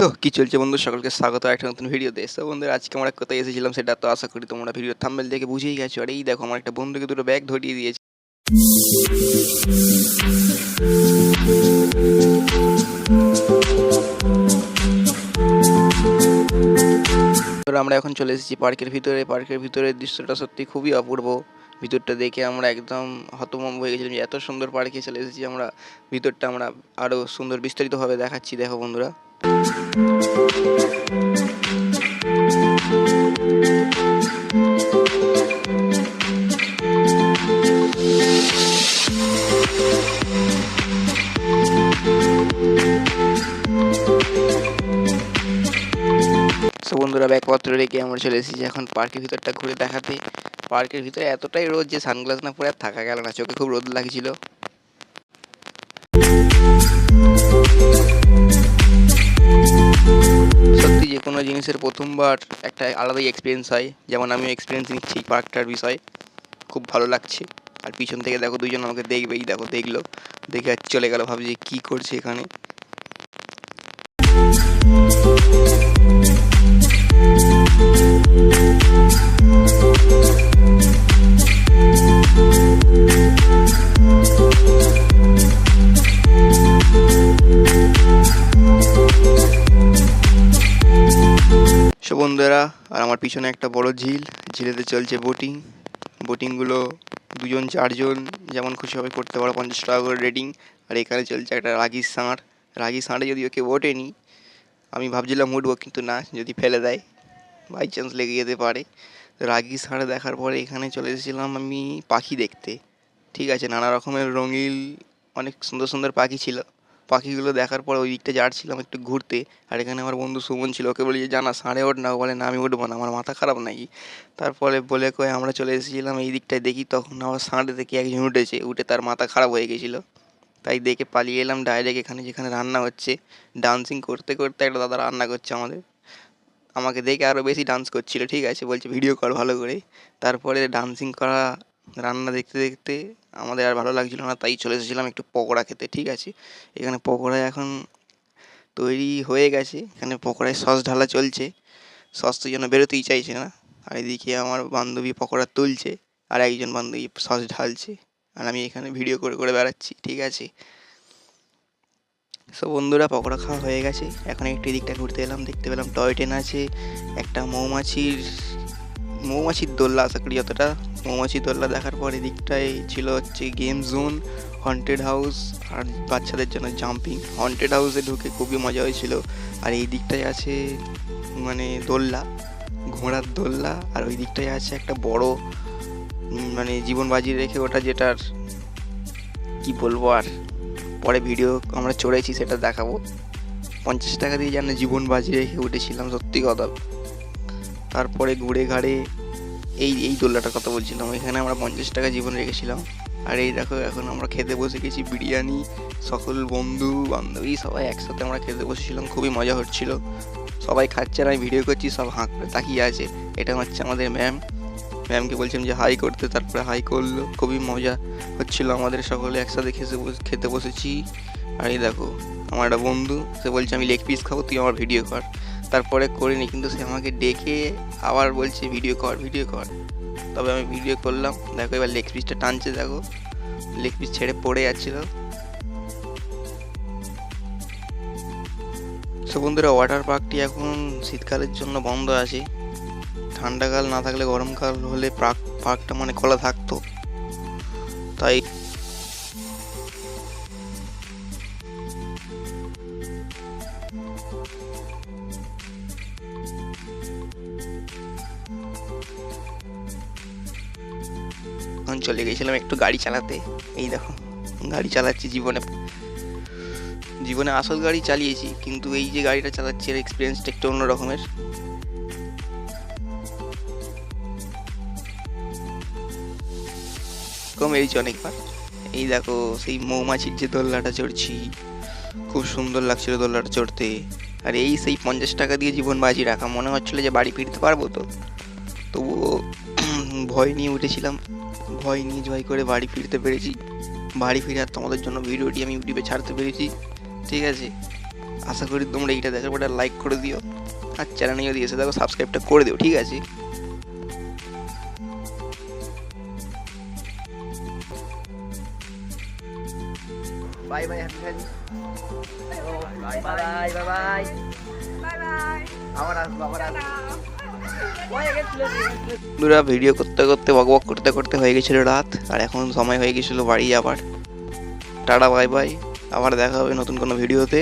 তো কি চলছে বন্ধু? সকলকে স্বাগত একটা নতুন ভিডিওতে তো। বন্ধুরা, আজকে আমরা কোথায় এসেছিলাম সেটা তো আশা করি তোমরা ভিডিও থাম্বেল দেখে বুঝেই গেছো। আর এই দেখো, আমার একটা বন্ধুকে দুটো ব্যাগ ধরিয়ে দিয়েছে। আমরা এখন চলে এসেছি পার্কের ভিতরে। পার্কের ভিতরের দৃশ্যটা সত্যি খুবই অপূর্ব। ভিতরটা দেখে আমরা একদম হতভম্ব হয়ে গেছিলাম এত সুন্দর পার্কে চলে এসেছি আমরা। ভিতরটা আমরা আরও সুন্দর বিস্তারিতভাবে দেখাচ্ছি। দেখো বন্ধুরা। বন্ধুরা ব্যাগপত্র রেখে আমরা চলে এসেছি এখন পার্কের ভিতরটা ঘুরে দেখাতে। পার্কের ভিতরে এতটাই রোদ যে সানগ্লাস না পরে আর থাকা গেল না। চোখে খুব রোদ লাগছিল। যে কোনো জিনিসের প্রথমবার একটা আলাদাই এক্সপিরিয়েন্স হয়। যেমন আমিও এক্সপিরিয়েন্স নিচ্ছি পার্কটার বিষয়ে। খুব ভালো লাগছে। আর পিছন থেকে দেখো দুজন আমাকে দেখবেই, দেখো দেখল। দেখে আর চলে গেলো, ভাবছি কি করছে এখানে। সো আর আমার পিছনে একটা বড় ঝিল, ঝিলেতে চলছে বোটিং বোটিংগুলো দুজন, চারজন যেমন খুশি হবে করতে পারো, পঞ্চাশ টাকা করে রেটিং আর এখানে চলছে একটা রাগি ষাঁড়। রাগি ষাঁড়ে যদি ওকে ওঠেনি আমি ভাবছিলাম উঠবো কিন্তু না, যদি ফেলে দেয় বাই চান্স লেগে যেতে পারে। রাগি ষাঁড় দেখার পরে এখানে চলে এসেছিলাম আমি পাখি দেখতে। ঠিক আছে, নানা রকমের রঙিল, অনেক সুন্দর সুন্দর পাখি ছিল। পাখিগুলো দেখার পর ওই দিকটা যাচ্ছিলাম একটু ঘুরতে, আর এখানে আমার বন্ধু সুমন ছিল, ওকে বলি যে, জানা, সাড়ে ওঠ না বলে, না, আমি উঠবো না, আমার মাথা খারাপ নাকি? তারপরে বলে কয়ে আমরা চলে এসেছিলাম, এই দিকটায় দেখি। তখন আমার সাঁড়ে দেখি একজন উঠেছে, উঠে তার মাথা খারাপ হয়ে গেছিল। তাই দেখে পালিয়ে এলাম ডাইরেক্ট এখানে, যেখানে রান্না হচ্ছে। ডান্সিং করতে করতে একটা দাদা রান্না করছে আমাদের। আমাকে দেখে আরও বেশি ডান্স করছিল, ঠিক আছে, বলছে ভিডিও কর ভালো করে। তারপরে ডান্সিং করা, রান্না দেখতে দেখতে আমাদের আর ভালো লাগছিল না, তাই চলে এসেছিলাম একটু পকোড়া খেতে, ঠিক আছে? এখানে পকোড়া এখন তৈরি হয়ে গেছে, এখানে পকোড়ায় সস ঢালা চলছে। সস তো যেন বেরোতেই চাইছে না। আর এদিকে আমার বান্ধবী পকোড়া তুলছে, আর একজন বান্ধবী সস ঢালছে, আর আমি এখানে ভিডিও করে করে বেড়াচ্ছি, ঠিক আছে? সো বন্ধুরা, পকোড়া খাওয়া হয়ে গেছে। এখন একটু এদিকটা ঘুরতে এলাম, দেখতে পেলাম টয় ট্রেন আছে, একটা মৌমাছির মৌমাছির দোল্লা আশা করি যতটা মৌমাছির দোল্লা দেখার পর এদিকটায় ছিল হচ্ছে গেম জোন হন্টেড হাউস আর বাচ্চাদের জন্য জাম্পিং হন্টেড হাউসে ঢুকে খুবই মজা হয়েছিল। আর এই দিকটায় আছে মানে দোল্লা, ঘোড়ার দোল্লা, আর ওই দিকটায় আছে একটা বড় মানে জীবন বাজি রেখে ওটা যেটার কি বলব আর, পরে ভিডিও আমরা চড়েছি সেটা দেখাবো। পঞ্চাশ টাকা দিয়ে যেন জীবন বাজি রেখে উঠেছিলাম সত্যি কথা। তারপরে ঘুরে ঘাড়ে এই এই দোল্লাটার কথা বলছিলাম। এখানে আমরা পঞ্চাশ টাকা জীবন রেখেছিলাম। আর এই দেখো, এখন আমরা খেতে বসে গেছি বিরিয়ানি, সকল বন্ধু, বান্ধবী সবাই একসাথে আমরা খেতে বসেছিলাম, খুবই মজা হচ্ছিল। সবাই খাচ্ছে আর আমি ভিডিও করছি, সব হাঁক করে তাকিয়ে আছে। এটা হচ্ছে আমাদের ম্যাম। ম্যামকে বলছিলাম যে হাই করতে, তারপরে হাই করল। খুবই মজা হচ্ছিল আমাদের সকলে একসাথে খেতে খেতে বসেছি। আর এই দেখো, আমার একটা বন্ধু, সে বলছে, আমি লেগ পিস খাব, তুই আমার ভিডিও কর। তারপরে করিনি, কিন্তু সে আমাকে ডেকে আবার বলছে, ভিডিও কর ভিডিও কর। তবে আমি ভিডিও করলাম। দেখো এবার লেগ পিসটা টানছে, দেখো। লেগ পিস ছেড়ে পড়ে যাচ্ছিল। সো বন্ধুরা ওয়াটার পার্কটি এখন শীতকালের জন্য বন্ধ আছে। ঠান্ডাকাল না থাকলে গরমকাল হলে পার্ক পার্কটা মানে খোলা থাকতো। তাই এখন চলে গেছিলাম একটু গাড়ি চালাতে। এই দেখো, গাড়ি চালাচ্ছি জীবনে। জীবনে আসল গাড়ি চালিয়েছি, কিন্তু এই যে গাড়িটা চালাচ্ছি এর এক্সপিরিয়েন্সটা একটু অন্য রকমের। অনেকবার। এই দেখো, সেই মৌমাছির যে দোল্লাটা চড়ছি, খুব সুন্দর লাগছিল দোল্লাটা চড়তে। আর এই সেই পঞ্চাশ টাকা দিয়ে জীবন বাজি রাখা, মনে হচ্ছিল যে বাড়ি ফিরতে পারব তো। তবুও ভয় নিয়ে উঠেছিলাম। ভয় নিয়ে জয় করে বাড়ি ফিরতে পেরেছি। বাড়ি ফিরে আর তোমাদের জন্য ভিডিওটি আমি ইউটিউবে ছাড়তে পেরেছি। ঠিক আছে? আশা করি তোমরা এইটা দেখার পরে লাইক করে দিও। আর চ্যানেলে যদি এসে দেখো সাবস্ক্রাইবটা করে দিও ঠিক আছে? Bye bye happy fan bye bye bye bye bye bye আবার আসব আবার আসব। হয়ে গেছিল বন্ধুরা ভিডিও করতে করতে বক বক করতে করতে হয়ে গেছিল রাত, আর এখন সময় হয়ে গেছিল বাড়ি যাবার। টাটা বাই বাই আবার দেখা হবে নতুন কোনো ভিডিওতে